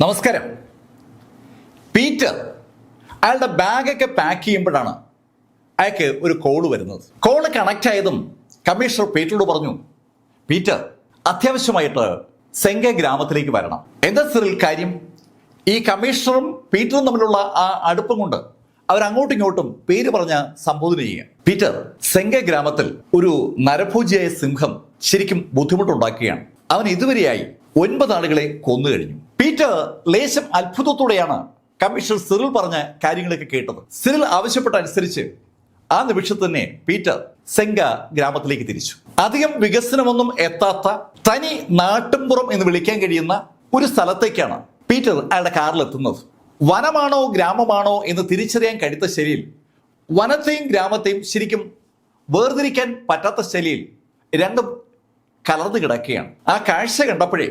നമസ്കാരം. പീറ്റർ അയാളുടെ ബാഗൊക്കെ പാക്ക് ചെയ്യുമ്പോഴാണ് അയാൾക്ക് ഒരു കോൾ വരുന്നത്. കോൾ കണക്ട് ആയതും കമ്മീഷണർ പീറ്ററോട് പറഞ്ഞു പീറ്റർ അത്യാവശ്യമായിട്ട് സെങ്ക ഗ്രാമത്തിലേക്ക് വരണം. എന്താ സിറിൽ കാര്യം? ഈ കമ്മീഷണറും പീറ്ററും തമ്മിലുള്ള ആ അടുപ്പം കൊണ്ട് അവരങ്ങോട്ടും ഇങ്ങോട്ടും പേര് പറഞ്ഞ സംബോധന ചെയ്യുക. പീറ്റർ സെങ്ക ഗ്രാമത്തിൽ ഒരു നരഭോജിയായ സിംഹം ശരിക്കും ബുദ്ധിമുട്ടുണ്ടാക്കുകയാണ്. അവൻ ഇതുവരെയായി ഒൻപത് ആളുകളെ കൊന്നു കഴിഞ്ഞു പീറ്റർ ലേശം അത്ഭുതത്തോടെയാണ് കമ്മീഷൻ സിറിൽ പറഞ്ഞ കാര്യങ്ങളൊക്കെ കേട്ടത്. സിറിൽ ആവശ്യപ്പെട്ട അനുസരിച്ച് ആ നിമിഷത്തിൽ തന്നെ പീറ്റർ സെങ്ക ഗ്രാമത്തിലേക്ക് തിരിച്ചു. അധികം വികസനമൊന്നും എത്താത്ത തനി നാട്ടുംപുറം എന്ന് വിളിക്കാൻ കഴിയുന്ന ഒരു സ്ഥലത്തേക്കാണ് പീറ്റർ അയാളുടെ കാറിൽ എത്തുന്നത്. വനമാണോ ഗ്രാമമാണോ എന്ന് തിരിച്ചറിയാൻ കഴിയുന്ന ശരിയിൽ വനത്തെയും ഗ്രാമത്തെയും ശരിക്കും വേർതിരിക്കാൻ പറ്റാത്ത ശരിയിൽ രണ്ടും കലർന്നു കിടക്കുകയാണ്. ആ കാഴ്ച കണ്ടപ്പോഴേ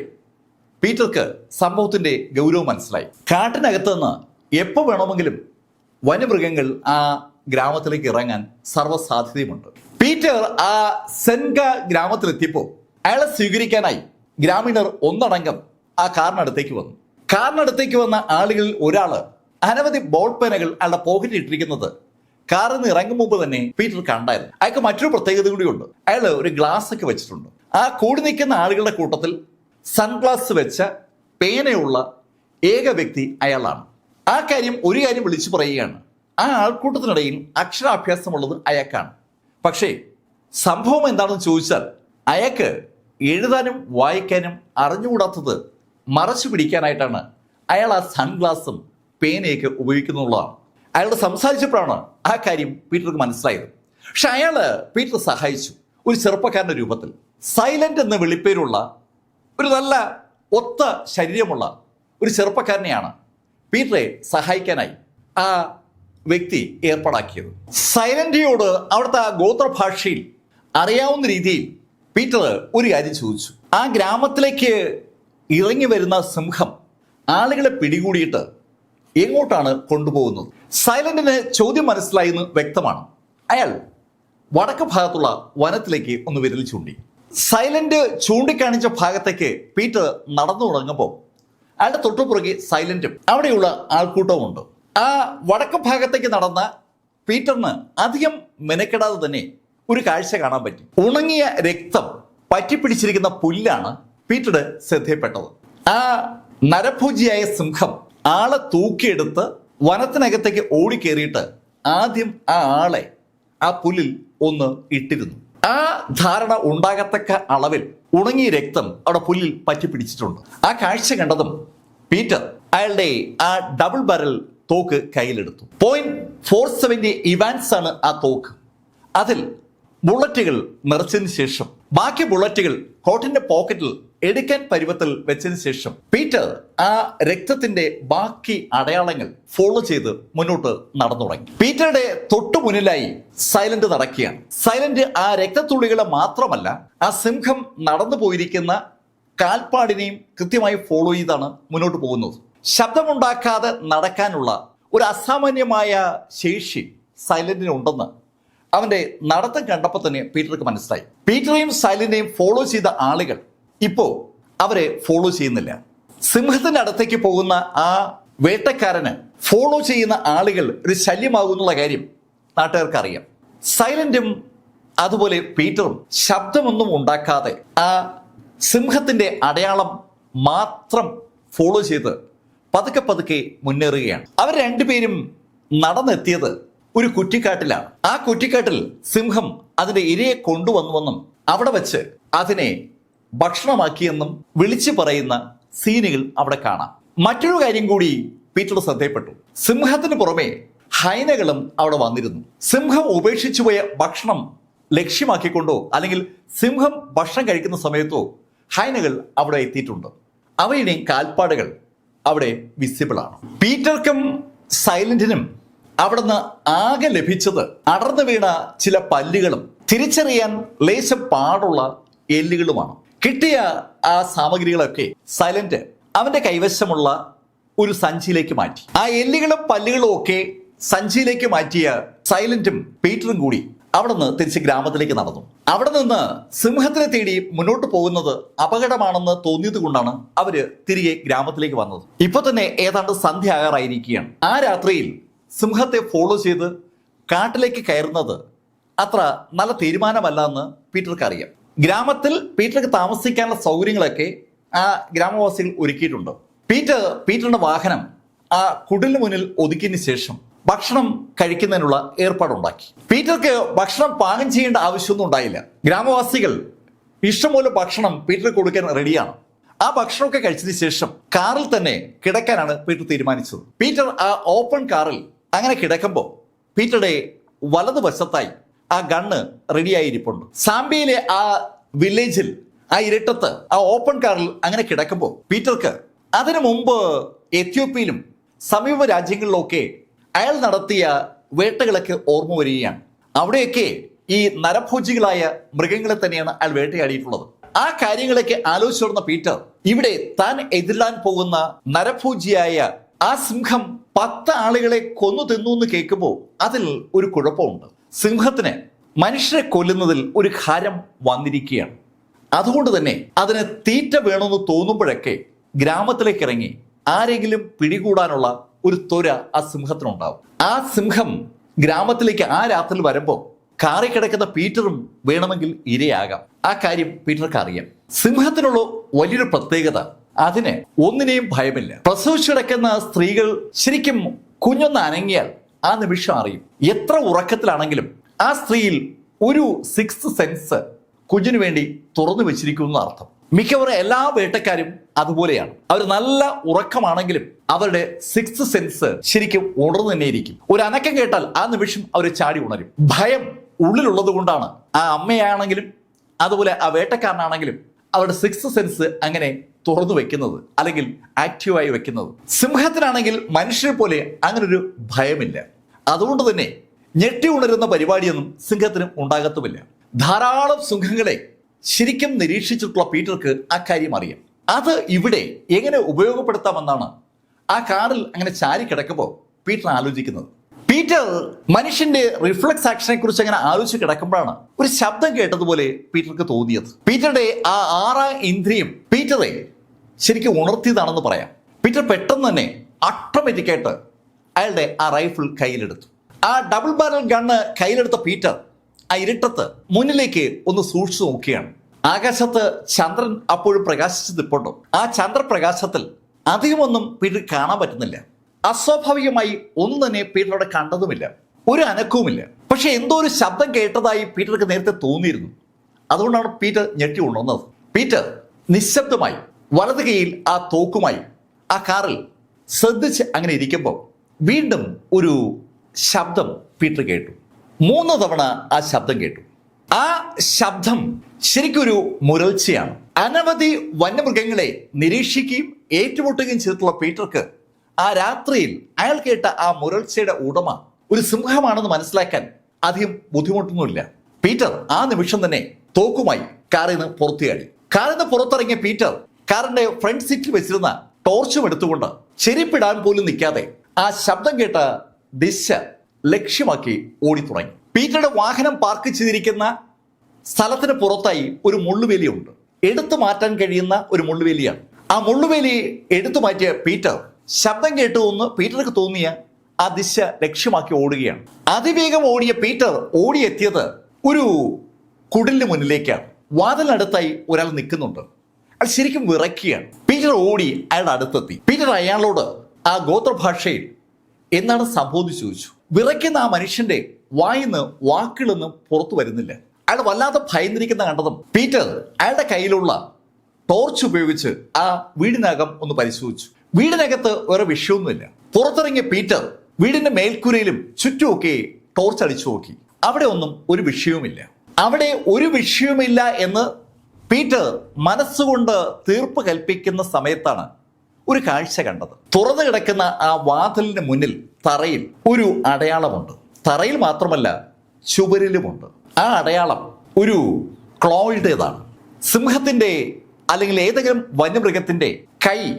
പീറ്റർക്ക് സംഭവത്തിന്റെ ഗൗരവം മനസ്സിലായി. കാട്ടിനകത്ത് നിന്ന് എപ്പോൾ വേണമെങ്കിലും വന്യമൃഗങ്ങൾ ആ ഗ്രാമത്തിലേക്ക് ഇറങ്ങാൻ സർവസാധ്യതയുമുണ്ട്. പീറ്റർ ആ സെൻഗ ഗ്രാമത്തിലെത്തിയപ്പോൾ അയാളെ സ്വീകരിക്കാനായി ഗ്രാമീണർ ഒന്നടങ്കം ആ കാറിനടുത്തേക്ക് വന്നു. കാറിനടുത്തേക്ക് വന്ന ആളുകളിൽ ഒരാൾ അനവധി ബോൾ പേനകൾ അയാളുടെ പോക്കറ്റിൽ ഇട്ടിരിക്കുന്നത് കാറിൽ നിന്ന് ഇറങ്ങും മുമ്പ് തന്നെ പീറ്റർ കണ്ടായിരുന്നു. അയാൾക്ക് മറ്റൊരു പ്രത്യേകത കൂടിയുണ്ട്. അയാൾ ഒരു ഗ്ലാസ് ഒക്കെ വെച്ചിട്ടുണ്ട്. ആ കൂടി നിൽക്കുന്ന ആളുകളുടെ കൂട്ടത്തിൽ സൺഗ്ലാസ് വെച്ച പേനയുള്ള ഏക വ്യക്തി അയാളാണ്. ആ കാര്യം ഒരു കാര്യം വിളിച്ചു പറയുകയാണ്. ആ ആൾക്കൂട്ടത്തിനിടയിൽ അക്ഷരാഭ്യാസമുള്ളത് അയാൾക്കാണ്. പക്ഷേ സംഭവം എന്താണെന്ന് ചോദിച്ചാൽ അയാൾക്ക് എഴുതാനും വായിക്കാനും അറിഞ്ഞുകൂടാത്തത് മറച്ചു പിടിക്കാനായിട്ടാണ്. അയാൾ ആ സൺഗ്ലാസും പേനയൊക്കെ ഉപയോഗിക്കുന്നുള്ളതാണ്. അയാളോട് സംസാരിച്ചപ്പോഴാണ് ആ കാര്യം പീറ്റർക്ക് മനസ്സിലായത്. പക്ഷെ അയാൾ പീറ്റർ സഹായിച്ചു ഒരു ചെറുപ്പക്കാരന്റെ രൂപത്തിൽ. സൈലന്റ് എന്ന വിളിപ്പേരുള്ള ഒരു നല്ല ഒത്ത ശരീരമുള്ള ഒരു ചെറുപ്പക്കാരനെയാണ് പീറ്ററെ സഹായിക്കാനായി ആ വ്യക്തി ഏർപ്പാടാക്കിയത്. സൈലന്റിയോട് അവിടുത്തെ ഗോത്രഭാഷയിൽ അറിയാവുന്ന രീതിയിൽ പീറ്റർ ഒരു കാര്യം ചോദിച്ചു. ആ ഗ്രാമത്തിലേക്ക് ഇറങ്ങി വരുന്ന സിംഹം ആളുകളെ പിടികൂടിയിട്ട് എങ്ങോട്ടാണ് കൊണ്ടുപോകുന്നത്? സൈലന്റിന് ചോദ്യം മനസ്സിലായി എന്ന് വ്യക്തമാണ്. അയാൾ വടക്ക് ഭാഗത്തുള്ള വനത്തിലേക്ക് ഒന്ന് വിരൽ ചൂണ്ടി. സൈലന്റ് ചൂണ്ടിക്കാണിച്ച ഭാഗത്തേക്ക് പീറ്റർ നടന്നു തുടങ്ങുമ്പോൾ അയാളുടെ തൊട്ടുപുറകെ സൈലന്റും അവിടെയുള്ള ആൾക്കൂട്ടവുമുണ്ട്. ആ വടക്ക് ഭാഗത്തേക്ക് നടന്ന പീറ്ററിന് അധികം മെനക്കെടാതെ തന്നെ ഒരു കാഴ്ച കാണാൻ പറ്റി. ഉണങ്ങിയ രക്തം പറ്റിപ്പിടിച്ചിരിക്കുന്ന പുല്ലാണ് പീറ്ററുടെ ശ്രദ്ധയിൽപ്പെട്ടത്. ആ നരഭൂജിയായ സിംഹം ആളെ തൂക്കിയെടുത്ത് വനത്തിനകത്തേക്ക് ഓടിക്കേറിയിട്ട് ആദ്യം ആ ആളെ ആ പുല്ലിൽ ഒന്ന് ഇട്ടിരുന്നു. ആ ധാരണ ഉണ്ടാകത്തക്ക അളവിൽ ഉണങ്ങിയ രക്തം അവിടെ പുല്ലിൽ പറ്റിപ്പിടിച്ചിട്ടുണ്ട് ആ കാഴ്ച കണ്ടതും പീറ്റർ അയാളുടെ ആ ഡബിൾ ബാരൽ തോക്ക് കയ്യിലെടുത്തു. പോയിന്റ് ഫോർ സെവന്റി ഇവാൻസ് ആണ് ആ തോക്ക്. അതിൽ ബുള്ളറ്റുകൾ നിറച്ചതിന് ശേഷം ബാക്കി ബുള്ളറ്റുകൾ കോട്ടിന്റെ പോക്കറ്റിൽ എടുക്കാൻ പരുവത്തിൽ വെച്ചതിന് ശേഷം പീറ്റർ ആ രക്തത്തിന്റെ ബാക്കി അടയാളങ്ങൾ ഫോളോ ചെയ്ത് മുന്നോട്ട് നടന്നു തുടങ്ങി പീറ്ററുടെ തൊട്ടു മുന്നിലായി സൈലന്റ് നടക്കുകയാണ്. സൈലന്റ് ആ രക്തത്തുള്ളികളെ മാത്രമല്ല ആ സിംഹം നടന്നു പോയിരിക്കുന്ന കാൽപ്പാടിനെയും കൃത്യമായി ഫോളോ ചെയ്താണ് മുന്നോട്ട് പോകുന്നത്. ശബ്ദമുണ്ടാക്കാതെ നടക്കാനുള്ള ഒരു അസാമാന്യമായ ശേഷി സൈലന്റിന് ഉണ്ടെന്ന് അവന്റെ നടത്തം കണ്ടപ്പോൾ തന്നെ പീറ്റർക്ക് മനസ്സിലായി. പീറ്ററെയും സൈലിനെയും ഫോളോ ചെയ്ത ആളുകൾ ഇപ്പോ അവരെ ഫോളോ ചെയ്യുന്നില്ല. സിംഹത്തിന്റെ അടുത്തേക്ക് പോകുന്ന ആ വേട്ടക്കാരന് ഫോളോ ചെയ്യുന്ന ആളുകൾ ഒരു ശല്യമാകുന്നുള്ള കാര്യം നാട്ടുകാർക്ക് അറിയാം സൈലന്റും അതുപോലെ പീറ്ററും ശബ്ദമൊന്നും ഉണ്ടാക്കാതെ ആ സിംഹത്തിന്റെ അടയാളം മാത്രം ഫോളോ ചെയ്ത് പതുക്കെ പതുക്കെ മുന്നേറുകയാണ്. അവർ രണ്ടുപേരും നടന്നെത്തിയത് ഒരു കുറ്റിക്കാട്ടിലാണ് ആ കുറ്റിക്കാട്ടിൽ സിംഹം അതിന്റെ ഇരയെ കൊണ്ടുവന്നുവെന്നും അവിടെ വെച്ച് അതിനെ ഭക്ഷണമാക്കിയെന്നും വിളിച്ചു പറയുന്ന സീനുകൾ അവിടെ കാണാം. മറ്റൊരു കാര്യം കൂടി പീറ്റർ ശ്രദ്ധയപ്പെട്ടു സിംഹത്തിന് പുറമെ ഹൈനകളും അവിടെ വന്നിരുന്നു. സിംഹം ഉപേക്ഷിച്ചു പോയ ഭക്ഷണം ലക്ഷ്യമാക്കിക്കൊണ്ടോ അല്ലെങ്കിൽ സിംഹം ഭക്ഷണം കഴിക്കുന്ന സമയത്തോ ഹൈനകൾ അവിടെ എത്തിയിട്ടുണ്ട്. അവയുടെയും കാൽപ്പാടുകൾ അവിടെ വിസിബിൾ ആണ്. പീറ്റർക്കും സൈലന്റിനും അവിടുന്ന് ആകെ ലഭിച്ചത് അടർന്നു വീണ ചില പല്ലുകളും തിരിച്ചറിയാൻ ലേശം പാടുള്ള എല്ലുകളുമാണ്. കിട്ടിയ ആ സാമഗ്രികളൊക്കെ സൈലന്റ് അവന്റെ കൈവശമുള്ള ഒരു സഞ്ചിയിലേക്ക് മാറ്റി. ആ എല്ലുകളും പല്ലുകളും ഒക്കെ സഞ്ചിയിലേക്ക് മാറ്റിയ സൈലന്റും പീറ്ററും കൂടി അവിടെ നിന്ന് തിരിച്ച് ഗ്രാമത്തിലേക്ക് നടന്നു. അവിടെ നിന്ന് സിംഹത്തിനെ തേടി മുന്നോട്ട് പോകുന്നത് അപകടമാണെന്ന് തോന്നിയത് കൊണ്ടാണ് അവർ തിരികെ ഗ്രാമത്തിലേക്ക് വന്നത്. ഇപ്പൊ തന്നെ ഏതാണ്ട് സന്ധ്യ ആകാറായിരിക്കുകയാണ്. ആ രാത്രിയിൽ സിംഹത്തെ ഫോളോ ചെയ്ത് കാട്ടിലേക്ക് കയറുന്നത് അത്ര നല്ല തീരുമാനമല്ല എന്ന് പീറ്റർക്ക് അറിയാം. ഗ്രാമത്തിൽ പീറ്റർക്ക് താമസിക്കാനുള്ള സൗകര്യങ്ങളൊക്കെ ആ ഗ്രാമവാസികൾ ഒരുക്കിയിട്ടുണ്ട്. പീറ്റർ പീറ്ററിന്റെ വാഹനം ആ കുടിലിന് മുന്നിൽ ഒതുക്കിയതിന് ശേഷം ഭക്ഷണം കഴിക്കുന്നതിനുള്ള ഏർപ്പാടുണ്ടാക്കി. പീറ്റർക്ക് ഭക്ഷണം പാകം ചെയ്യേണ്ട ആവശ്യമൊന്നും ഉണ്ടായില്ല. ഗ്രാമവാസികൾ ഇഷ്ടംപോലെ ഭക്ഷണം പീറ്റർ കൊടുക്കാൻ റെഡിയാണ് ആ ഭക്ഷണമൊക്കെ കഴിച്ചതിന് ശേഷം കാറിൽ തന്നെ കിടക്കാനാണ് പീറ്റർ തീരുമാനിച്ചത്. പീറ്റർ ആ ഓപ്പൺ കാറിൽ അങ്ങനെ കിടക്കുമ്പോൾ പീറ്ററുടെ വലതുവശത്തായി ആ ഗണ്ണ് റെഡിയായിരിപ്പുണ്ട് സാമ്പിയിലെ ആ വില്ലേജിൽ ആ ഇരട്ടത്ത് ആ ഓപ്പൺ കാറിൽ അങ്ങനെ കിടക്കുമ്പോൾ പീറ്റർക്ക് അതിനു മുമ്പ് എത്യോപ്യയിലും സമീപ രാജ്യങ്ങളിലൊക്കെ അയാൾ നടത്തിയ വേട്ടകളൊക്കെ ഓർമ്മ വരികയാണ്. അവിടെയൊക്കെ ഈ നരഭോജികളായ മൃഗങ്ങളെ തന്നെയാണ് അയാൾ വേട്ടയാടിയിട്ടുള്ളത്. ആ കാര്യങ്ങളൊക്കെ ആലോചിച്ചിരുന്ന പീറ്റർ ഇവിടെ താൻ എതിരാൻ പോകുന്ന നരഭോജിയായ ആ സിംഹം പത്ത് ആളുകളെ കൊന്നു തിന്നു എന്ന് കേൾക്കുമ്പോൾ അതിൽ ഒരു കുഴപ്പമുണ്ട്. സിംഹത്തിന് മനുഷ്യരെ കൊല്ലുന്നതിൽ ഒരു ഹാരം വന്നിരിക്കുകയാണ്. അതുകൊണ്ട് തന്നെ അതിന് തീറ്റ വേണമെന്ന് തോന്നുമ്പോഴൊക്കെ ഗ്രാമത്തിലേക്ക് ഇറങ്ങി ആരെങ്കിലും പിടികൂടാനുള്ള ഒരു ത്വര ആ സിംഹത്തിനുണ്ടാവും. ആ സിംഹം ഗ്രാമത്തിലേക്ക് ആ രാത്രിയിൽ വരുമ്പോൾ കാറി കിടക്കുന്ന പീറ്ററും വേണമെങ്കിൽ ഇരയാകാം. ആ കാര്യം പീറ്റർക്ക് അറിയാം. സിംഹത്തിനുള്ള വലിയൊരു പ്രത്യേകത അതിന് ഒന്നിനെയും ഭയമില്ല. പ്രസവിച്ചു കിടക്കുന്ന സ്ത്രീകൾ ശരിക്കും കുഞ്ഞൊന്ന് അനങ്ങിയാൽ ആ നിമിഷം അറിയും. എത്ര ഉറക്കത്തിലാണെങ്കിലും ആ സ്ത്രീയിൽ ഒരു സിക്സ് സെൻസ് കുഞ്ഞിനു വേണ്ടി തുറന്നു വെച്ചിരിക്കുന്നു അർത്ഥം മിക്കവാറും എല്ലാ വേട്ടക്കാരും അതുപോലെയാണ്. അവർ നല്ല ഉറക്കമാണെങ്കിലും അവരുടെ സിക്സ് സെൻസ് ശരിക്കും ഉണർന്നു തന്നെ ഇരിക്കും. ഒരു അനക്കം കേട്ടാൽ ആ നിമിഷം അവർ ചാടി ഉണരും. ഭയം ഉള്ളിലുള്ളത് കൊണ്ടാണ് ആ അമ്മയാണെങ്കിലും അതുപോലെ ആ വേട്ടക്കാരനാണെങ്കിലും അവരുടെ സിക്സ് സെൻസ് അങ്ങനെ തുറന്നു വെക്കുന്നത് അല്ലെങ്കിൽ ആക്റ്റീവായി വെക്കുന്നത്. സിംഹത്തിനാണെങ്കിൽ മനുഷ്യരെ പോലെ അങ്ങനൊരു ഭയമില്ല. അതുകൊണ്ട് തന്നെ ഞെട്ടി ഉണരുന്ന പരിപാടിയൊന്നും സിംഹത്തിന് ഉണ്ടാകത്തുമില്ല. ധാരാളം സിംഹങ്ങളെ ശരിക്കും നിരീക്ഷിച്ചിട്ടുള്ള പീറ്റർക്ക് ആ കാര്യം അറിയാം. അത് ഇവിടെ എങ്ങനെ ഉപയോഗപ്പെടുത്താമെന്നാണ് ആ കാറിൽ അങ്ങനെ ചാരി കിടക്കുമ്പോൾ പീറ്റർ ആലോചിക്കുന്നത്. പീറ്റർ മനുഷ്യന്റെ റിഫ്ലക്സ് ആക്ഷനെ കുറിച്ച് അങ്ങനെ ആലോചിച്ച് കിടക്കുമ്പോഴാണ് ഒരു ശബ്ദം കേട്ടതുപോലെ പീറ്റർക്ക് തോന്നിയത്. പീറ്ററുടെ ആ ആറാം ഇന്ദ്രിയം പീറ്ററെ ശരിക്കും ഉണർത്തിയതാണെന്ന് പറയാം. പീറ്റർ പെട്ടെന്ന് തന്നെ ഓട്ടോമാറ്റിക്കായിട്ട് അയാളുടെ ആ റൈഫിൾ കയ്യിലെടുത്തു. ആ ഡബിൾ ബാരൽ ഗണ്ണ് കയ്യിലെടുത്ത പീറ്റർ ആ ഇരുട്ടത്ത് മുന്നിലേക്ക് ഒന്ന് സൂക്ഷിച്ചു നോക്കുകയാണ്. ആകാശത്ത് ചന്ദ്രൻ അപ്പോഴും പ്രകാശിച്ചു നിൽപ്പുണ്ടോ ആ ചന്ദ്രപ്രകാശത്തിൽ അധികമൊന്നും പീറ്റർ കാണാൻ പറ്റുന്നില്ല. അസ്വാഭാവികമായി ഒന്നും തന്നെ പീറ്റർ അവിടെ കണ്ടതുമില്ല. ഒരു അനക്കവുമില്ല. പക്ഷെ എന്തോ ഒരു ശബ്ദം കേട്ടതായി പീറ്റർക്ക് നേരത്തെ തോന്നിയിരുന്നു. അതുകൊണ്ടാണ് പീറ്റർ ഞെട്ടി ഉണർന്നത്. പീറ്റർ നിശബ്ദമായി വലത് കൈയിൽ ആ തോക്കുമായി ആ കാറിൽ ശ്രദ്ധിച്ച് അങ്ങനെ ഇരിക്കുമ്പോൾ വീണ്ടും ഒരു ശബ്ദം പീറ്റർ കേട്ടു. മൂന്ന് തവണ ആ ശബ്ദം കേട്ടു. ആ ശബ്ദം ശരിക്കൊരു മുരൾച്ചയാണ്. അനവധി വന്യമൃഗങ്ങളെ നിരീക്ഷിക്കുകയും ഏറ്റുമുട്ടുകയും ചെയ്തിട്ടുള്ള പീറ്റർക്ക് ആ രാത്രിയിൽ അയാൾ കേട്ട ആ മുരൾച്ചയുടെ ഉടമ ഒരു സിംഹമാണെന്ന് മനസ്സിലാക്കാൻ അധികം ബുദ്ധിമുട്ടൊന്നുമില്ല. പീറ്റർ ആ നിമിഷം തന്നെ തോക്കുമായി കാറിൽ നിന്ന് പുറത്തിയാടി കാറിൽ നിന്ന് പുറത്തിറങ്ങിയ പീറ്റർ കാറിന്റെ ഫ്രണ്ട് സീറ്റിൽ വെച്ചിരുന്ന ടോർച്ചും എടുത്തുകൊണ്ട് ചെരിപ്പിടാൻ പോലും നിൽക്കാതെ ആ ശബ്ദം കേട്ട ദിശ ലക്ഷ്യമാക്കി ഓടി തുടങ്ങി പീറ്ററുടെ വാഹനം പാർക്ക് ചെയ്തിരിക്കുന്ന സ്ഥലത്തിന് പുറത്തായി ഒരു മുള്ളുവേലിയുണ്ട്. എടുത്തു മാറ്റാൻ കഴിയുന്ന ഒരു മുള്ളുവേലിയാണ്. ആ മുള്ളുവേലി എടുത്തു മാറ്റിയ പീറ്റർ ശബ്ദം കേട്ടു എന്ന് പീറ്റർക്ക് തോന്നിയ ആ ദിശ ലക്ഷ്യമാക്കി ഓടുകയാണ്. അതിവേഗം ഓടിയ പീറ്റർ ഓടിയെത്തിയത് ഒരു കുടിലിന് മുന്നിലേക്കാണ്. വാതിലിനടുത്തായി ഒരാൾ നിൽക്കുന്നുണ്ട്. അയാൾ ശരിക്കും വിറയ്ക്കുകയാണ്. പീറ്റർ ഓടി അയാളുടെ അടുത്തെത്തി. പീറ്റർ അയാളോട് ആ ഗോത്രഭാഷയിൽ എന്താണ് സംഭവം ചോദിച്ചു. വിറയ്ക്കുന്ന ആ മനുഷ്യന്റെ വായിന്ന് വാക്കുകളൊന്നും പുറത്തു വരുന്നില്ല. അയാൾ വല്ലാതെ ഭയന്നിരിക്കുന്ന കണ്ടതും പീറ്റർ അയാളുടെ കയ്യിലുള്ള ടോർച്ച് ഉപയോഗിച്ച് ആ വീടിനകം ഒന്ന് പരിശോധിച്ചു. വീടിനകത്ത് വേറെ വിഷയമൊന്നുമില്ല പുറത്തിറങ്ങിയ പീറ്റർ വീടിന്റെ മേൽക്കൂരയിലും ചുറ്റുമൊക്കെ ടോർച്ച് അടിച്ചു നോക്കി. അവിടെ ഒന്നും ഒരു വിഷയവുമില്ല. അവിടെ ഒരു വിഷയവുമില്ല എന്ന് പീറ്റർ മനസ്സുകൊണ്ട് തീർപ്പ് കൽപ്പിക്കുന്ന സമയത്താണ് ഒരു കാഴ്ച കണ്ടത്. തുറന്നു കിടക്കുന്ന ആ വാതിലിന് മുന്നിൽ തറയിൽ ഒരു അടയാളമുണ്ട്. തറയിൽ മാത്രമല്ല ചുവരിലുമുണ്ട്. ആ അടയാളം ഒരു ക്ലോയുടേതാണ് സിംഹത്തിന്റെ അല്ലെങ്കിൽ ഏതെങ്കിലും വന്യമൃഗത്തിന്റെ കൈ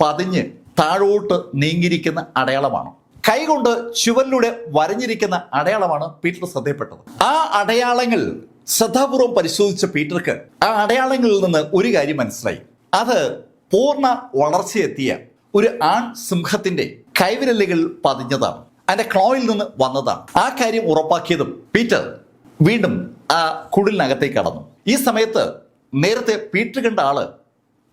പതിഞ്ഞ് താഴോട്ട് നീങ്ങിയിരിക്കുന്ന അടയാളമാണ്. കൈകൊണ്ട് ചുവലിലൂടെ വരഞ്ഞിരിക്കുന്ന അടയാളമാണ് പീറ്റർ ശ്രദ്ധയപ്പെട്ടത്. ആ അടയാളങ്ങൾ ശ്രദ്ധാപൂർവം പരിശോധിച്ച പീറ്റർക്ക് ആ അടയാളങ്ങളിൽ നിന്ന് ഒരു കാര്യം മനസ്സിലായി. അത് പൂർണ വളർച്ചയെത്തിയ ഒരു ആൺ സിംഹത്തിന്റെ കൈവിരലുകൾ പതിഞ്ഞതാണ്. അതിന്റെ ക്ലോയിൽ നിന്ന് വന്നതാണ്. ആ കാര്യം ഉറപ്പാക്കിയതും പീറ്റർ വീണ്ടും ആ കുടിലിനകത്തേക്ക് കടന്നു. ഈ സമയത്ത് നേരത്തെ പീറ്റർ കണ്ട ആൾ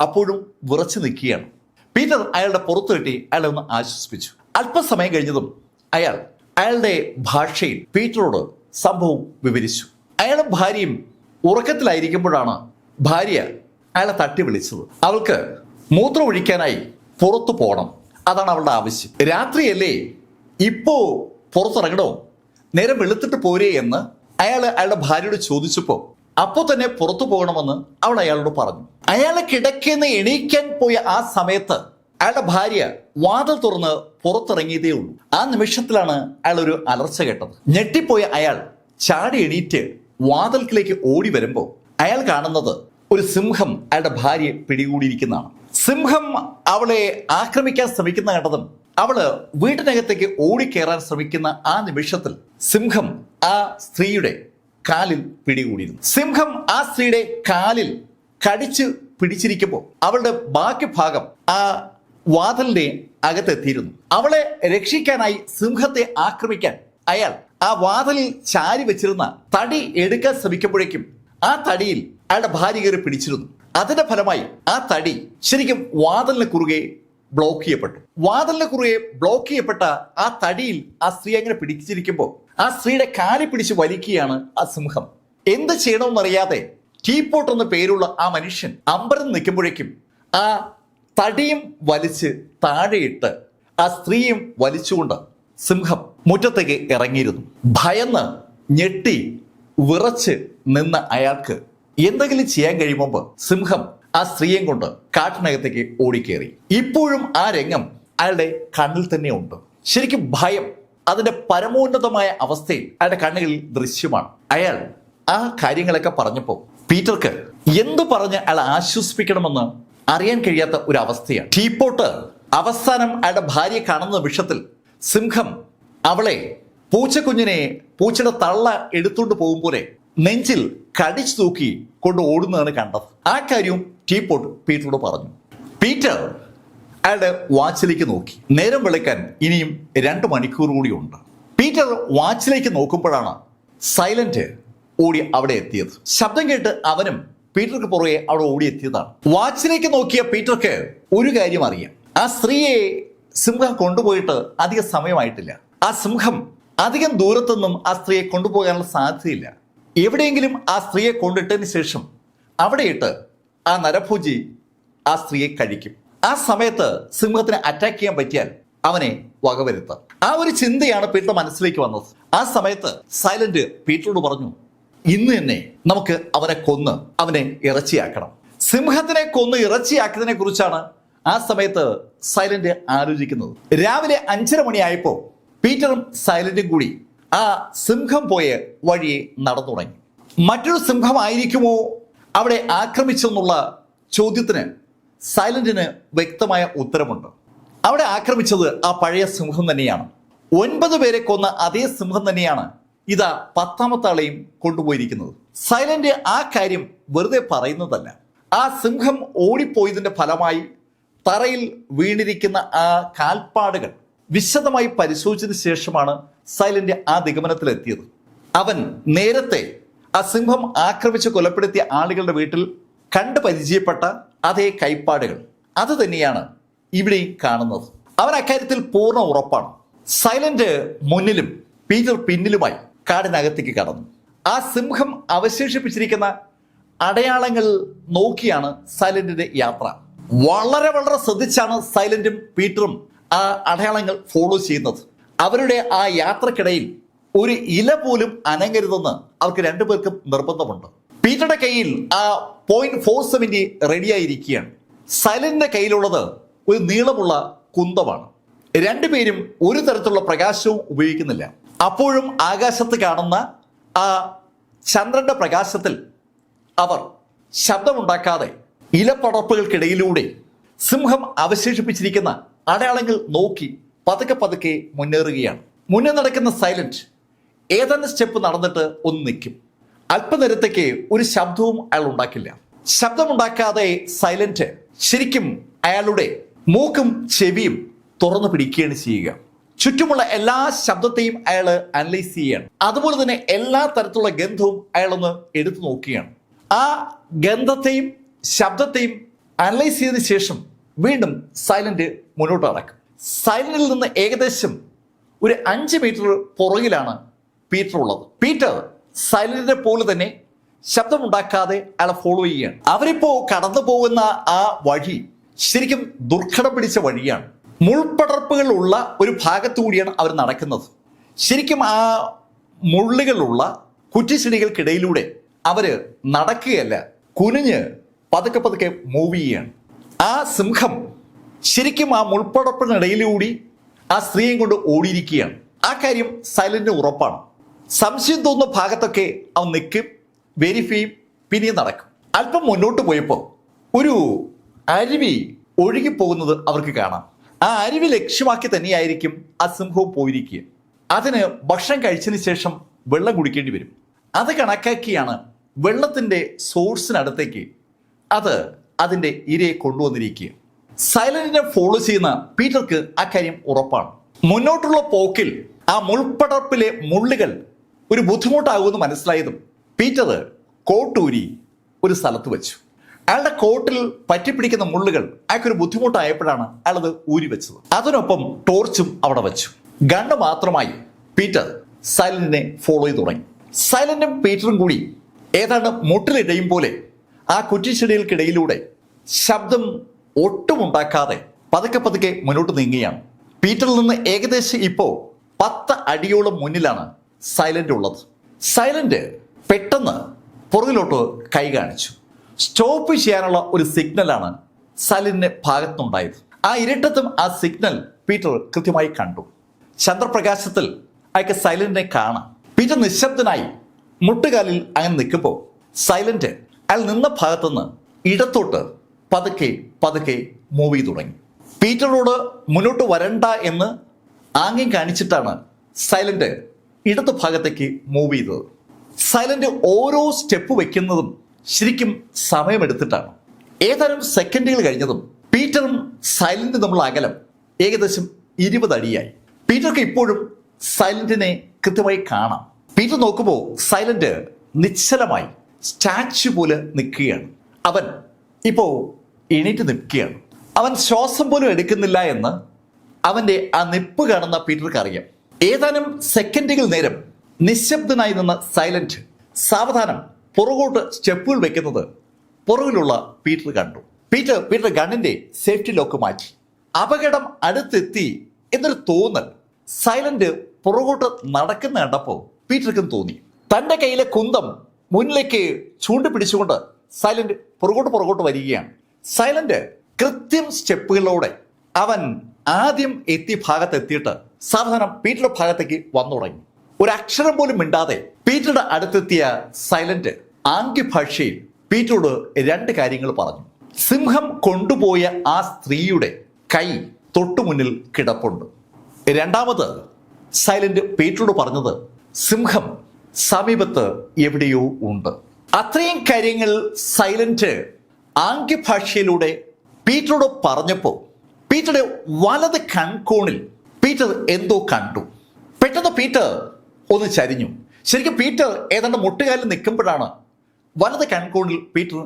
അപ്പോഴും വിറച്ചു നിൽക്കുകയാണ്. പീറ്റർ അയാളുടെ പുറത്തു കെട്ടി അയാളെ ഒന്ന് ആശ്വസിപ്പിച്ചു. അല്പസമയം കഴിഞ്ഞതും അയാൾ അയാളുടെ ഭാഷയിൽ പീറ്ററോട് സംഭവം വിവരിച്ചു. അയാളും ഭാര്യയും ഉറക്കത്തിലായിരിക്കുമ്പോഴാണ് ഭാര്യ അയാളെ തട്ടി വിളിച്ചത്. അവൾക്ക് മൂത്രം ഒഴിക്കാനായി പുറത്തു പോകണം. അതാണ് അവളുടെ ആവശ്യം. രാത്രിയല്ലേ? ഇപ്പോ പുറത്തിറങ്ങണോ? നേരെ വെളുത്തിട്ട് പോരേ എന്ന് അയാൾ അയാളുടെ ഭാര്യയോട് ചോദിച്ചപ്പോൾ അപ്പോൾ തന്നെ പുറത്തു പോകണമെന്ന് അവൾ അയാളോട് പറഞ്ഞു. അയാളെ കിടക്കുന്ന എണീക്കാൻ പോയ ആ സമയത്ത് അയാളുടെ ഭാര്യ വാതിൽ തുറന്ന് പുറത്തിറങ്ങിയതേ ഉള്ളൂ. ആ നിമിഷത്തിലാണ് അയാൾ ഒരു അലർച്ച കേട്ടത്. ഞെട്ടിപ്പോയ അയാൾ ചാടി എണീറ്റ് വാതിൽക്കിലേക്ക് ഓടി വരുമ്പോൾ അയാൾ കാണുന്നത് ഒരു സിംഹം അയാളുടെ ഭാര്യയെ പിടികൂടിയിരിക്കുന്നതാണ്. സിംഹം അവളെ ആക്രമിക്കാൻ ശ്രമിക്കുന്ന കണ്ടതും അവൾ വീട്ടിനകത്തേക്ക് ഓടിക്കയറാൻ ശ്രമിക്കുന്ന ആ നിമിഷത്തിൽ സിംഹം ആ സ്ത്രീയുടെ കാലിൽ പിടികൂടിയിരുന്നു. സിംഹം ആ സ്ത്രീയുടെ കാലിൽ കടിച്ച് പിടിച്ചിരിക്കുമ്പോൾ അവളുടെ ബാക്കി ഭാഗം ആ വാതിലിന്റെ അകത്തെത്തിയിരുന്നു. അവളെ രക്ഷിക്കാനായി സിംഹത്തെ ആക്രമിക്കാൻ അയാൾ ആ വാതിലിൽ ചാരി വെച്ചിരുന്ന തടി എടുക്കാൻ ശ്രമിക്കുമ്പോഴേക്കും ആ തടിയിൽ അയാളുടെ ഭാര്യ കയറി പിടിച്ചിരുന്നു. അതിന്റെ ഫലമായി ആ തടി ശരിക്കും വാതിലിന് കുറുകെ ബ്ലോക്ക് ചെയ്യപ്പെട്ടു. വാതിലിന് കുറുകെ ബ്ലോക്ക് ചെയ്യപ്പെട്ട ആ തടിയിൽ ആ സ്ത്രീ അങ്ങനെ പിടിച്ചിരിക്കുമ്പോൾ ആ സ്ത്രീയുടെ കാലി പിടിച്ച് വലിക്കുകയാണ് ആ സിംഹം. എന്ത് ചെയ്യണമെന്നറിയാതെ ടീപ്പോട്ട് എന്ന പേരുള്ള ആ മനുഷ്യൻ അമ്പരം നിൽക്കുമ്പോഴേക്കും ആ തടിയും വലിച്ച് താഴെയിട്ട് ആ സ്ത്രീയും വലിച്ചുകൊണ്ട് സിംഹം മുറ്റത്തേക്ക് ഇറങ്ങിയിരുന്നു. ഭയന്ന് ഞെട്ടി വിറച്ച് നിന്ന് അയാൾക്ക് എന്തെങ്കിലും ചെയ്യാൻ കഴിയുമ്പോൾ സിംഹം ആ സ്ത്രീയെ കൊണ്ട് കാട്ടിനകത്തേക്ക് ഓടിക്കേറി. ഇപ്പോഴും ആ രംഗം അയാളുടെ കണ്ണിൽ തന്നെ ഉണ്ട്. ശരിക്കും ഭയം അതിന്റെ പരമോന്നതമായ അവസ്ഥയിൽ അയാളുടെ കണ്ണുകളിൽ ദൃശ്യമാണ്. അയാൾ ആ കാര്യങ്ങളൊക്കെ പറഞ്ഞപ്പോൾ പീറ്റർക്ക് എന്തു പറഞ്ഞ് അയാൾ ആശ്വസിപ്പിക്കണമെന്ന് അറിയാൻ കഴിയാത്ത ഒരു അവസ്ഥയാണ്. ടീപ്പോട്ട് അവസാനം അയാളുടെ ഭാര്യയെ കാണുന്ന നിമിഷത്തിൽ സിംഹം അവളെ പൂച്ചക്കുഞ്ഞിനെ പൂച്ചയുടെ തള്ള എടുത്തുകൊണ്ട് പോകും പോലെ നെഞ്ചിൽ കടിച്ചു തൂക്കി കൊണ്ട് ഓടുന്നതാണ് കണ്ടത്. ആ കാര്യവും ടീപ്പോട്ട് പീറ്ററോട് പറഞ്ഞു പീറ്റർ അയാളുടെ വാച്ചിലേക്ക് നോക്കി. നേരം വിളിക്കാൻ ഇനിയും രണ്ട് മണിക്കൂർ കൂടി ഉണ്ട്. പീറ്റർ വാച്ചിലേക്ക് നോക്കുമ്പോഴാണ് സൈലന്റ് ഓടി അവിടെ എത്തിയത്. ശബ്ദം കേട്ട് അവനും പീറ്റർക്ക് പുറകെ അവിടെ ഓടി എത്തിയതാണ്. വാച്ചിലേക്ക് നോക്കിയ പീറ്റർക്ക് ഒരു കാര്യം അറിയാം. ആ സ്ത്രീയെ സിംഹം കൊണ്ടുപോയിട്ട് അധിക സമയമായിട്ടില്ല. ആ സിംഹം അധികം ദൂരത്തൊന്നും ആ സ്ത്രീയെ കൊണ്ടുപോകാനുള്ള സാധ്യതയില്ല. എവിടെയെങ്കിലും ആ സ്ത്രീയെ കൊണ്ടിട്ടതിന് ശേഷം അവിടെയിട്ട് ആ നരഭൂജി ആ സ്ത്രീയെ കഴിക്കും. ആ സമയത്ത് സിംഹത്തിനെ അറ്റാക്ക് ചെയ്യാൻ പറ്റിയാൽ അവനെ വകവരുത്താം. ആ ഒരു ചിന്തയാണ് പീറ്റർ മനസ്സിലേക്ക് വന്നത്. ആ സമയത്ത് സൈലന്റ് പീറ്ററോട് പറഞ്ഞു ഇന്ന് തന്നെ നമുക്ക് അവനെ കൊന്ന് അവനെ ഇറച്ചിയാക്കണം. സിംഹത്തിനെ കൊന്ന് ഇറച്ചിയാക്കിയതിനെ കുറിച്ചാണ് ആ സമയത്ത് സൈലന്റ് ആലോചിക്കുന്നത്. രാവിലെ അഞ്ചര മണിയായപ്പോ പീറ്ററും സൈലന്റും കൂടി ആ സിംഹം പോയ വഴിയെ നടന്നു തുടങ്ങി. മറ്റൊരു സിംഹമായിരിക്കുമോ അവിടെ ആക്രമിച്ചെന്നുള്ള ചോദ്യത്തിന് സൈലന്റിന് വ്യക്തമായ ഉത്തരമുണ്ട്. അവിടെ ആക്രമിച്ചത് ആ പഴയ സിംഹം തന്നെയാണ്. ഒൻപത് പേരെ കൊന്ന അതേ സിംഹം തന്നെയാണ് ഇതാ പത്താമത്തെ ആളെയും കൊണ്ടുപോയിരിക്കുന്നത്. സൈലന്റ് ആ കാര്യം വെറുതെ പറയുന്നതല്ല. ആ സിംഹം ഓടിപ്പോയതിന്റെ ഫലമായി തറയിൽ വീണിരിക്കുന്ന ആ കാൽപ്പാടുകൾ വിശദമായി പരിശോധിച്ചതിന് ശേഷമാണ് സൈലന്റ് ആ നിഗമനത്തിലെത്തിയത്. അവൻ നേരത്തെ ആ സിംഹം ആക്രമിച്ച് കൊലപ്പെടുത്തിയ ആളുകളുടെ വീട്ടിൽ കണ്ട് പരിചയപ്പെട്ട അതേ കൈപ്പാടുകൾ. അത് തന്നെയാണ് ഇവിടെ കാണുന്നത്. അവൻ അക്കാര്യത്തിൽ പൂർണ ഉറപ്പാണ്. സൈലന്റ് മുന്നിലും പീറ്റർ പിന്നിലുമായി കാടിനകത്തേക്ക് കടന്നു. ആ സിംഹം അവശേഷിപ്പിച്ചിരിക്കുന്ന അടയാളങ്ങൾ നോക്കിയാണ് സൈലന്റിന്റെ യാത്ര. വളരെ വളരെ ശ്രദ്ധിച്ചാണ് സൈലന്റും പീറ്ററും ആ അടയാളങ്ങൾ ഫോളോ ചെയ്യുന്നത്. അവരുടെ ആ യാത്രക്കിടയിൽ ഒരു ഇല പോലും അനങ്ങരുതെന്ന് അവർക്ക് രണ്ടുപേർക്കും നിർബന്ധമുണ്ട്. പീറ്ററുടെ കയ്യിൽ ആ പോയിന്റ് ഫോർ സെവന്റി റെഡിയായിരിക്കുകയാണ് സൈലന്റിന്റെ കയ്യിലുള്ളത് ഒരു നീളമുള്ള കുന്തമാണ്. രണ്ടുപേരും ഒരു തരത്തിലുള്ള പ്രകാശവും ഉപയോഗിക്കുന്നില്ല. അപ്പോഴും ആകാശത്ത് കാണുന്ന ആ ചന്ദ്രന്റെ പ്രകാശത്തിൽ അവർ ശബ്ദമുണ്ടാക്കാതെ ഇലപ്പടർപ്പുകൾക്കിടയിലൂടെ സിംഹം അവശേഷിപ്പിച്ചിരിക്കുന്ന അടയാളങ്ങൾ നോക്കി പതുക്കെ പതുക്കെ മുന്നേറുകയാണ്. മുന്നേ നടക്കുന്ന സൈലന്റ് ഏതാനും സ്റ്റെപ്പ് നടന്നിട്ട് ഒന്ന് നിൽക്കും അല്പനേരത്തേക്ക് ഒരു ശബ്ദവും അയാൾ ഉണ്ടാക്കില്ല. ശബ്ദമുണ്ടാക്കാതെ സൈലന്റ് ശരിക്കും അയാളുടെ മൂക്കും ചെവിയും തുറന്നു പിടിക്കുകയാണ് ചെയ്യുക. ചുറ്റുമുള്ള എല്ലാ ശബ്ദത്തെയും അയാൾ അനലൈസ് ചെയ്യുകയാണ്. അതുപോലെ തന്നെ എല്ലാ തരത്തിലുള്ള ഗന്ധവും അയാളൊന്ന് എടുത്തു നോക്കുകയാണ്. ആ ഗന്ധത്തെയും ശബ്ദത്തെയും അനലൈസ് ചെയ്തതിനു ശേഷം വീണ്ടും സൈലന്റ് മുന്നോട്ട് നടക്കും. സൈലന്റിൽ നിന്ന് ഏകദേശം ഒരു അഞ്ച് മീറ്റർ പുറകിലാണ് പീറ്റർ ഉള്ളത്. പീറ്റർ സൈലന്റിനെ പോലെ തന്നെ ശബ്ദമുണ്ടാക്കാതെ അയാളെ ഫോളോ ചെയ്യുകയാണ്. അവരിപ്പോ കടന്നു പോകുന്ന ആ വഴി ശരിക്കും ദുർഘടം പിടിച്ച വഴിയാണ്. മുൾപടർപ്പുകളുള്ള ഒരു ഭാഗത്തു കൂടിയാണ് അവർ നടക്കുന്നത്. ശരിക്കും ആ മുള്ളുകളുള്ള കുറ്റിച്ചെടികൾക്കിടയിലൂടെ അവർ നടക്കുകയല്ല കുനിഞ്ഞ് പതുക്കെ പതുക്കെ മൂവ് ചെയ്യുകയാണ്. ആ സിംഹം ശരിക്കും ആ മുൾപ്പടപ്പിനിടയിലൂടി ആ സ്ത്രീയും കൊണ്ട് ഓടിയിരിക്കുകയാണ്. ആ കാര്യം സൈലന്റിന് ഉറപ്പാണ്. സംശയം തോന്നുന്ന ഭാഗത്തൊക്കെ അവൻ നിൽക്കും വെരിഫൈ പിന്നെയും നടക്കും. അല്പം മുന്നോട്ട് പോയപ്പോൾ ഒരു അരുവി ഒഴുകിപ്പോകുന്നത് അവർക്ക് കാണാം. ആ അരുവി ലക്ഷ്യമാക്കി തന്നെയായിരിക്കും ആ സിംഹവും പോയിരിക്കുക. അതിന് ഭക്ഷണം കഴിച്ചതിന് ശേഷം വെള്ളം കുടിക്കേണ്ടി വരും. അത് കണക്കാക്കിയാണ് വെള്ളത്തിന്റെ സോഴ്സിനടുത്തേക്ക് അത് അതിന്റെ ഇരയെ കൊണ്ടുവന്നിരിക്കുക. സൈലന്റിനെ ഫോളോ ചെയ്യുന്ന പീറ്റർക്ക് ആ കാര്യം ഉറപ്പാണ്. മുന്നോട്ടുള്ള പോക്കിൽ ആ മുൾപ്പടർപ്പിലെ മുള്ളുകൾ ഒരു ബുദ്ധിമുട്ടാകുമെന്ന് മനസ്സിലായതും പീറ്റർ കോട്ടൂരി ഒരു സ്ഥലത്ത് വെച്ചു. അയാളുടെ കോട്ടിൽ പറ്റിപ്പിടിക്കുന്ന മുള്ളുകൾ അയാൾക്കൊരു ബുദ്ധിമുട്ടായപ്പോഴാണ് അയാളത് ഊരി വെച്ചത്. അതിനൊപ്പം ടോർച്ചും അവിടെ വെച്ചു. ഗണ്ണ് മാത്രമായി പീറ്റർ സൈലന്റിനെ ഫോളോ ചെയ്തു തുടങ്ങി. സൈലന്റും പീറ്ററും കൂടി ഏതാണ്ട് മുട്ടിലിടയും പോലെ ആ കുറ്റിച്ചെടികൾക്കിടയിലൂടെ ശബ്ദം ഒട്ടും ഉണ്ടാക്കാതെ പതുക്കെ പതുക്കെ മുന്നോട്ട് നീങ്ങുകയാണ്. പീറ്ററിൽ നിന്ന് ഏകദേശം ഇപ്പോൾ പത്ത് അടിയോളം മുന്നിലാണ് സൈലന്റ് ഉള്ളത്. സൈലന്റ് പെട്ടെന്ന് പുറകിലോട്ട് കൈ കാണിച്ചു. സ്റ്റോപ്പ് ചെയ്യാനുള്ള ഒരു സിഗ്നലാണ് സൈലന്റിന്റെ ഭാഗത്തുനിന്നുണ്ടായത്. ആ ഇരുട്ടത്തും ആ സിഗ്നൽ പീറ്റർ കൃത്യമായി കണ്ടു. ചന്ദ്രപ്രകാശത്തിൽ അയാൾക്ക് സൈലന്റിനെ കാണാം. പീറ്റർ നിശബ്ദനായി മുട്ടുകാലിൽ അങ്ങനെ നിൽക്കുമ്പോൾ സൈലന്റ് അയാൾ നിന്ന ഭാഗത്തുനിന്ന് ഇടത്തോട്ട് പതുക്കെ പതുക്കെ മൂവ് ചെയ്തു തുടങ്ങി. പീറ്ററോട് മുന്നോട്ട് വരണ്ട എന്ന് ആംഗ്യം കാണിച്ചിട്ടാണ് സൈലന്റ് ഇടതു ഭാഗത്തേക്ക് മൂവ് ചെയ്തത്. സൈലന്റ് ഓരോ സ്റ്റെപ്പ് വെക്കുന്നതും ശരിക്കും സമയമെടുത്തിട്ടാണ്. ഏതാനും സെക്കൻഡുകൾ കഴിഞ്ഞതും പീറ്ററും സൈലന്റും തമ്മിലുള്ള അകലം ഏകദേശം ഇരുപത് അടിയായി. പീറ്റർക്ക് ഇപ്പോഴും സൈലന്റിനെ കൃത്യമായി കാണാം. പീറ്റർ നോക്കുമ്പോൾ സൈലന്റ് നിശ്ചലമായി സ്റ്റാച്ചു പോലെ നിൽക്കുകയാണ്. അവൻ ഇപ്പോൾ എണീറ്റ് നിൽക്കുകയാണ്. അവൻ ശ്വാസം പോലും എടുക്കുന്നില്ല എന്ന് അവന്റെ ആ നിപ്പ് കാണുന്ന പീറ്റർക്ക് അറിയാം ഏതാനും സെക്കൻഡുകൾ നേരം നിശബ്ദനായി നിന്ന് സൈലന്റ് സാവധാനം പുറകോട്ട് സ്റ്റെപ്പുകൾ വെക്കുന്നത് പുറകിലുള്ള പീറ്റർ കണ്ടു. പീറ്റർ പീറ്റർ ഗണ്ണിന്റെ സേഫ്റ്റി ലോക്ക് മാറ്റി. അപകടം അടുത്തെത്തി എന്നൊരു തോന്നൽ സൈലന്റ് പുറകോട്ട് നടക്കുന്ന കണ്ടപ്പോൾ പീറ്റർക്കും തോന്നി. തന്റെ കയ്യിലെ കുന്തം മുന്നിലേക്ക് ചൂണ്ടിപ്പിടിച്ചുകൊണ്ട് സൈലന്റ് പുറകോട്ട് പുറകോട്ട് വരികയാണ്. സൈലന്റ് കൃത്യം സ്റ്റെപ്പുകളോടെ അവൻ ആദ്യം എത്തിയ ഭാഗത്ത് എത്തിയിട്ട് സാവധാനം പീറ്ററുടെ ഭാഗത്തേക്ക് വന്നു തുടങ്ങി. ഒരു അക്ഷരം പോലും മിണ്ടാതെ പീറ്ററുടെ അടുത്തെത്തിയ സൈലന്റ് ആംഗ്യഭാഷയിൽ പീറ്ററോട് രണ്ട് കാര്യങ്ങൾ പറഞ്ഞു. സിംഹം കൊണ്ടുപോയ ആ സ്ത്രീയുടെ കൈ തൊട്ടുമുന്നിൽ കിടപ്പുണ്ട്. രണ്ടാമത് സൈലന്റ് പീറ്ററോട് പറഞ്ഞത് സിംഹം സമീപത്ത് എവിടെയോ ഉണ്ട്. അത്രയും കാര്യങ്ങൾ സൈലന്റ് ആംഗ്യഭാഷയിലൂടെ പീറ്ററോട് പറഞ്ഞപ്പോൾ പീറ്ററുടെ വലത് കൺകോണിൽ പീറ്റർ എന്തോ കണ്ടു. പെട്ടെന്ന് പീറ്റർ ഒന്ന് ചരിഞ്ഞു. ശരിക്കും പീറ്റർ ഏതാണ്ട് മുട്ടുകാലിൽ നിൽക്കുമ്പോഴാണ് വലത് കൺകോണിൽ പീറ്റർ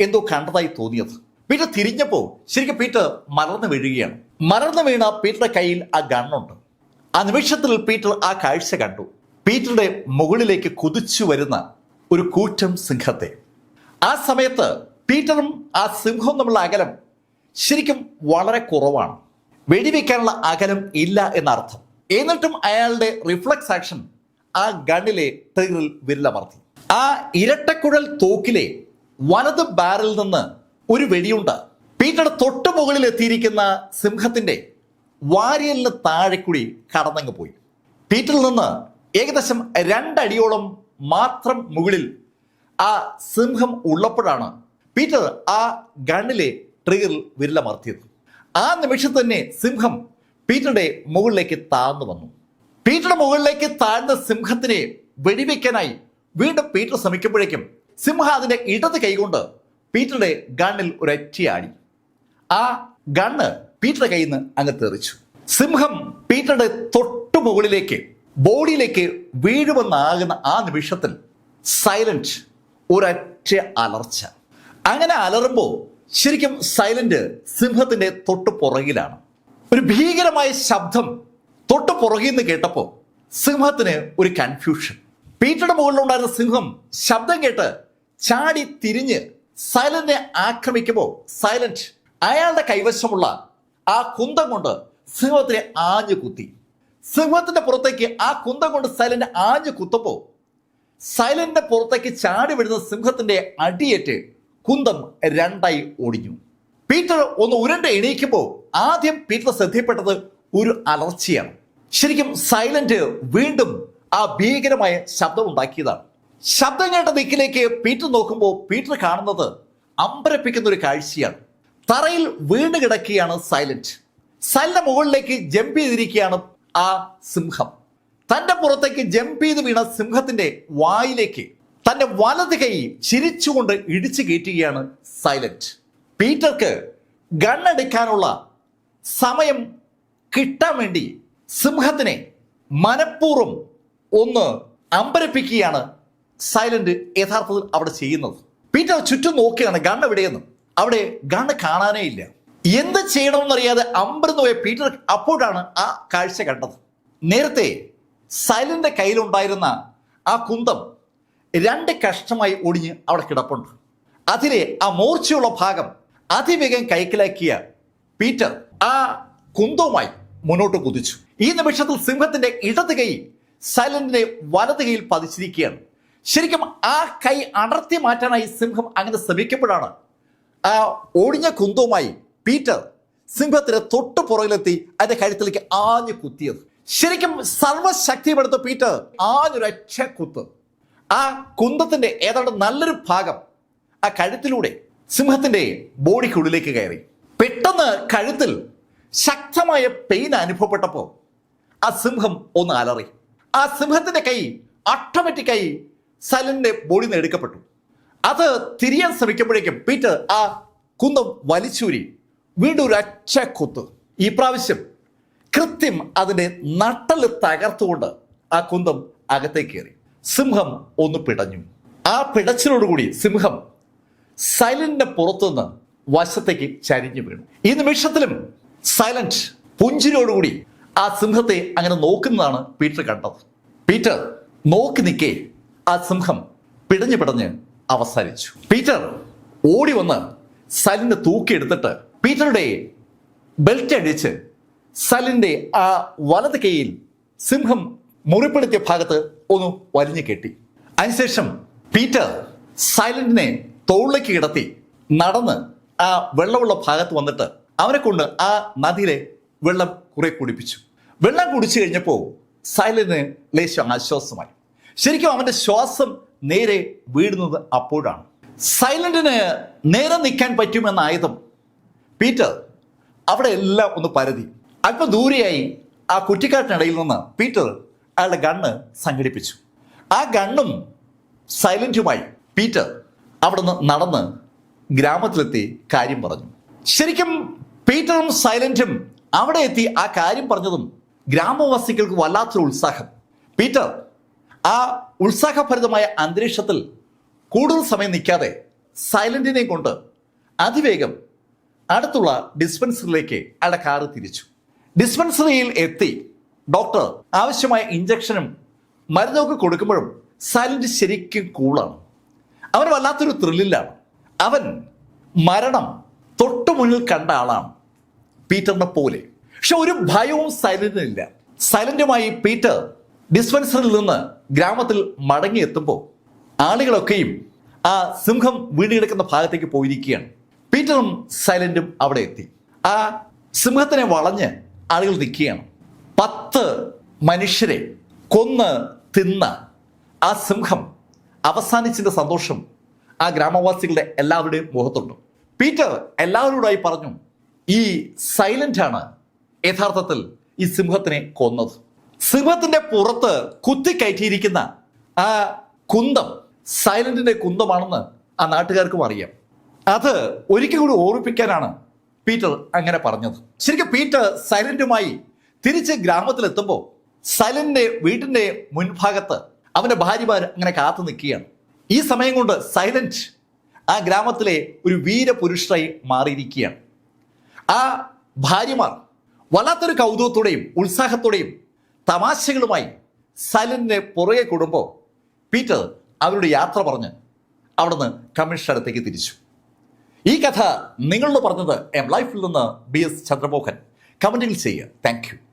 എന്തോ കണ്ടതായി തോന്നിയത്. പീറ്റർ തിരിഞ്ഞപ്പോൾ ശരിക്കും പീറ്റർ മലർന്നു വീഴുകയാണ്. മലർന്നു വീണ പീറ്ററുടെ കയ്യിൽ ആ ഗണ്ണുണ്ട്. ആ നിമിഷത്തിൽ പീറ്റർ ആ കാഴ്ച കണ്ടു. പീറ്ററുടെ മുകളിലേക്ക് കുതിച്ചു വരുന്ന ഒരു കൂറ്റം സിംഹത്തെ. ആ സമയത്ത് പീറ്ററും ആ സിംഹവും തമ്മിലുള്ള അകലം ശരിക്കും വളരെ കുറവാണ്. വെടിവെക്കാനുള്ള അകലം ഇല്ല എന്നർത്ഥം. എന്നിട്ടും അയാളുടെ റിഫ്ലക്സ് ആക്ഷൻ ആ ഗണ്ണിലെ ട്രിഗറിൽ വിരലമർത്തി. ആ ഇരട്ടക്കുഴൽ തോക്കിലെ വലത് ബാരിൽ നിന്ന് ഒരു വെടിയുണ്ട്. പീറ്ററുടെ തൊട്ടു മുകളിൽ എത്തിയിരിക്കുന്ന സിംഹത്തിന്റെ വാരിയലിന് താഴെ കൂടി കടന്നങ്ങ് പോയി. പീറ്ററിൽ നിന്ന് ഏകദേശം രണ്ടടിയോളം മാത്രം മുകളിൽ ആ സിംഹം ഉള്ളപ്പോഴാണ് പീറ്റർ ആ ഗണ്ണിലെ ട്രിഗറിൽ വിരലമർത്തിയത്. ആ നിമിഷം തന്നെ സിംഹം പീറ്ററുടെ മുകളിലേക്ക് താഴ്ന്നു വന്നു. പീറ്ററുടെ മുകളിലേക്ക് താഴ്ന്ന സിംഹത്തിനെ വെടിവെക്കാനായി വീണ്ടും പീറ്റർ ശ്രമിക്കുമ്പോഴേക്കും സിംഹ അതിന്റെ ഇടത് കൈകൊണ്ട് പീറ്ററുടെ ഗണ്ണിൽ ഒരറ്റിയാടി. ആ ഗണ്ണ് പീറ്ററുടെ കയ്യിൽ നിന്ന് അങ്ങ് തെറിച്ചു. സിംഹം പീറ്ററുടെ തൊട്ടു മുകളിലേക്ക് ബോഡിയിലേക്ക് വീഴുമെന്നാകുന്ന ആ നിമിഷത്തിൽ സൈലന്റ് ഒരൊറ്റ അലർച്ച. അങ്ങനെ അലറുമ്പോൾ ശരിക്കും സൈലന്റ് സിംഹത്തിന്റെ തൊട്ടു പുറകിലാണ്. ഒരു ഭീകരമായ ശബ്ദം തൊട്ടു പുറകിൽ നിന്ന് കേട്ടപ്പോൾ സിംഹത്തിന് ഒരു കൺഫ്യൂഷൻ പീറ്ററുടെ മുകളിലുണ്ടായിരുന്ന സിംഹം ശബ്ദം കേട്ട് ചാടി തിരിഞ്ഞ് സൈലന്റിനെ ആക്രമിക്കുമ്പോൾ സൈലന്റ് അയാളുടെ കൈവശമുള്ള ആ കുന്തം കൊണ്ട് സിംഹത്തിനെ ആഞ്ഞു കുത്തി. സിംഹത്തിന്റെ പുറത്തേക്ക് ആ കുന്തം കൊണ്ട് സൈലന്റ് ആഞ്ഞു കുത്തപ്പോ സൈലന്റിന്റെ പുറത്തേക്ക് ചാടി വിടുന്ന സിംഹത്തിന്റെ അടിയേറ്റ് കുന്തം രണ്ടായി ഒടിഞ്ഞു. പീറ്റർ ഒന്ന് ഉരുണ്ട് എണീക്കുമ്പോൾ ആദ്യം പീറ്റർ ശ്രദ്ധയപ്പെട്ടത് ഒരു അലർച്ചയാണ്. ശരിക്കും സൈലന്റ് വീണ്ടും ആ ഭീകരമായ ശബ്ദം ഉണ്ടാക്കിയതാണ്. ശബ്ദം കേട്ട ദിക്കിലേക്ക് പീറ്റർ നോക്കുമ്പോൾ പീറ്റർ കാണുന്നത് അമ്പരപ്പിക്കുന്ന ഒരു കാഴ്ചയാണ്. തറയിൽ വീണ് കിടക്കുകയാണ് സൈലന്റ്. സൈലന്റെ മുകളിലേക്ക് ജമ്പ് ചെയ്തിരിക്കുകയാണ് ആ സിംഹം. തന്റെ പുറത്തേക്ക് ജമ്പ് ചെയ്ത് വീണ സിംഹത്തിന്റെ വായിലേക്ക് തന്റെ വലത് കൈ ചിരിച്ചുകൊണ്ട് ഇടിച്ചു കയറ്റുകയാണ് സൈലന്റ്. പീറ്റർക്ക് ഗണ്ണെടുക്കാനുള്ള സമയം കിട്ടാൻ വേണ്ടി സിംഹത്തിനെ മനഃപൂർവം ഒന്ന് അമ്പരപ്പിക്കുകയാണ് സൈലന്റ് യഥാർത്ഥത്തിൽ അവിടെ ചെയ്യുന്നത്. പീറ്റർ ചുറ്റും നോക്കുകയാണ് ഗൺ എവിടെയെന്ന്. അവിടെ ഗണ്ണ് കാണാനേ ഇല്ല. എന്ത് ചെയ്യണമെന്നറിയാതെ അമ്പരന്ന് പോയ പീറ്റർ അപ്പോഴാണ് ആ കാഴ്ച കണ്ടത്. നേരത്തെ സൈലന്റെ കയ്യിലുണ്ടായിരുന്ന ആ കുന്തം രണ്ട് കഷ്ടമായി ഒടിഞ്ഞ് അവിടെ കിടപ്പുണ്ട്. അതിലെ ആ മൂർച്ചയുള്ള ഭാഗം അതിവേഗം കൈക്കലാക്കിയ പീറ്റർ ആ കുന്തവുമായി മുന്നോട്ട് കുതിച്ചു. ഈ നിമിഷത്തിൽ സിംഹത്തിന്റെ ഇടത് കൈ സൈലന്റിന്റെ വലത് കൈയിൽ പതിച്ചിരിക്കുകയാണ്. ശരിക്കും ആ കൈ അടർത്തി മാറ്റാനായി സിംഹം അങ്ങനെ ശ്രമിക്കുമ്പോഴാണ് ആ ഒടിഞ്ഞ കുന്തവുമായി പീറ്റർ സിംഹത്തിന് തൊട്ടു പുറകിലെത്തി അതിന്റെ കഴുത്തിലേക്ക് ആഞ്ഞു കുത്തിയത്. ശരിക്കും സർവശക്തിയുമെടുത്ത പീറ്റർ ആഞ്ഞൊരക്ഷ കുത്ത്. ആ കുന്തത്തിന്റെ ഏതാണ്ട് നല്ലൊരു ഭാഗം ആ കഴുത്തിലൂടെ സിംഹത്തിന്റെ ബോഡിക്കുള്ളിലേക്ക് കയറി. പെട്ടെന്ന് കഴുത്തിൽ ശക്തമായ പെയിൻ അനുഭവപ്പെട്ടപ്പോൾ ആ സിംഹം ഒന്ന് അലറി. ആ സിംഹത്തിന്റെ കൈ ഓട്ടോമാറ്റിക്കായി സലിന്റെ ബോഡി നിന്ന് അത് തിരിയാൻ ശ്രമിക്കുമ്പോഴേക്കും പീറ്റർ ആ കുന്തം വലിച്ചൂരി വീണ്ടും ഒരു അച്ച കുത്ത്. ഈ പ്രാവശ്യം കൃത്യം അതിന്റെ നട്ടൽ തകർത്തുകൊണ്ട് ആ കുന്തം അകത്തേക്ക് കയറി. സിംഹം ഒന്ന് പിടഞ്ഞു. ആ പിടച്ചിലോടുകൂടി സിംഹം സൈലന്റിന്റെ പുറത്തുനിന്ന് വശത്തേക്ക് ചരിഞ്ഞു വീണു. ഈ നിമിഷത്തിലും സൈലന്റ് പുഞ്ചിരിയോടുകൂടി ആ സിംഹത്തെ അങ്ങനെ നോക്കുന്നതാണ് പീറ്റർ കണ്ടത്. പീറ്റർ നോക്കി നിൽക്കെ ആ സിംഹം പിടഞ്ഞു പിടഞ്ഞ് അവസാനിച്ചു. പീറ്റർ ഓടി വന്ന് സലിന്റെ തൂക്കിയെടുത്തിട്ട് പീറ്ററുടെ ബെൽറ്റ് അടിച്ച് സലിന്റെ ആ വലത് കൈയിൽ സിംഹം മുറിപ്പെടുത്തിയ ഭാഗത്ത് ഒന്ന് വലിഞ്ഞു കെട്ടി. അതിനുശേഷം പീറ്റർ സൈലന്റിനെ തോളിലേക്ക് കിടത്തി നടന്ന് ആ വെള്ളമുള്ള ഭാഗത്ത് വന്നിട്ട് അവനെ കൊണ്ട് ആ നദിയിലെ വെള്ളം കുറെ കുടിപ്പിച്ചു. വെള്ളം കുടിച്ചു കഴിഞ്ഞപ്പോൾ സൈലന്റിന് ലേശം ആശ്വാസമായി. ശരിക്കും അവന്റെ ശ്വാസം നേരെ വീടുന്നത് അപ്പോഴാണ്. സൈലന്റിന് നേരെ നിൽക്കാൻ പറ്റുമെന്ന ആയുധം പീറ്റർ അവിടെ എല്ലാം ഒന്ന് പരതി. അല്പം ദൂരെയായി ആ കുറ്റിക്കാട്ടിനിടയിൽ നിന്ന് പീറ്റർ അയാളുടെ ഗണ്ണ് സംഘടിപ്പിച്ചു. ആ ഗണ്ണും സൈലന്റുമായി പീറ്റർ അവിടുന്ന് നടന്ന് ഗ്രാമത്തിലെത്തി കാര്യം പറഞ്ഞു. ശരിക്കും പീറ്ററും സൈലന്റും അവിടെ എത്തി ആ കാര്യം പറഞ്ഞതും ഗ്രാമവാസികൾക്ക് വല്ലാത്തൊരു ഉത്സാഹം. പീറ്റർ ആ ഉത്സാഹഭരിതമായ അന്തരീക്ഷത്തിൽ കൂടുതൽ സമയം നിൽക്കാതെ സൈലന്റിനെ കൊണ്ട് അതിവേഗം അടുത്തുള്ള ഡിസ്പെൻസറിയിലേക്ക് അയാളുടെ കാറ് തിരിച്ചു. ഡിസ്പെൻസറിയിൽ എത്തി ഡോക്ടർ ആവശ്യമായ ഇഞ്ചക്ഷനും മരുന്നൊക്കെ കൊടുക്കുമ്പോഴും സൈലന്റ് ശരിക്കും കൂളാണ്. അവൻ വല്ലാത്തൊരു ത്രില്ലിലാണ്. അവൻ മരണം തൊട്ടു മുന്നിൽ കണ്ട ആളാണ് പീറ്ററിനെ പോലെ. പക്ഷെ ഒരു ഭയവും സൈലന്റിനില്ല സൈലന്റുമായി പീറ്റർ ഡിസ്പെൻസറിൽ നിന്ന് ഗ്രാമത്തിൽ മടങ്ങിയെത്തുമ്പോൾ ആളുകളൊക്കെയും ആ സിംഹം വീണികിടക്കുന്ന ഭാഗത്തേക്ക് പോയിരിക്കുകയാണ്. പീറ്ററും സൈലന്റും അവിടെ എത്തി. ആ സിംഹത്തിനെ വളഞ്ഞ് ആളുകൾ നിൽക്കുകയാണ്. പത്ത് മനുഷ്യരെ കൊന്ന് തിന്ന ആ സിംഹം അവസാനിച്ചതിന്റെ സന്തോഷം ആ ഗ്രാമവാസികളുടെ എല്ലാവരുടെയും മുഖത്തുണ്ട്. പീറ്റർ എല്ലാവരോടായി പറഞ്ഞു ഈ സൈലന്റ് ആണ് യഥാർത്ഥത്തിൽ ഈ സിംഹത്തിനെ കൊന്നത്. സിംഹത്തിന്റെ പുറത്ത് കുത്തിക്കയറ്റിയിരിക്കുന്ന ആ കുന്തം സൈലന്റിന്റെ കുന്തമാണെന്ന് ആ നാട്ടുകാർക്കും അറിയാം. അത് ഒരിക്കൽ കൂടി ഓർമ്മിപ്പിക്കാനാണ് പീറ്റർ അങ്ങനെ പറഞ്ഞത്. ശരിക്കും പീറ്റർ സൈലന്റുമായി തിരിച്ച് ഗ്രാമത്തിലെത്തുമ്പോൾ സൈലന്റിന്റെ വീട്ടിന്റെ മുൻഭാഗത്ത് അവന്റെ ഭാര്യമാർ അങ്ങനെ കാത്തു നിൽക്കുകയാണ്. ഈ സമയം കൊണ്ട് സൈലന്റ് ആ ഗ്രാമത്തിലെ ഒരു വീരപുരുഷനായി മാറിയിരിക്കുകയാണ്. ആ ഭാര്യമാർ വല്ലാത്തൊരു കൗതുകത്തോടെയും ഉത്സാഹത്തോടെയും തമാശകളുമായി സൈലന്റിനെ പുറകെ കൂടുമ്പോൾ പീറ്റർ അവരുടെ യാത്ര പറഞ്ഞ് അവിടുന്ന് കമ്മീഷനടുത്തേക്ക് തിരിച്ചു. ഈ കഥ നിങ്ങളോട് പറഞ്ഞത് എം ലൈഫിൽ നിന്ന് ബി എസ് ചന്ദ്രമോഹൻ. കമന്റിൽ ചെയ്യുക. താങ്ക്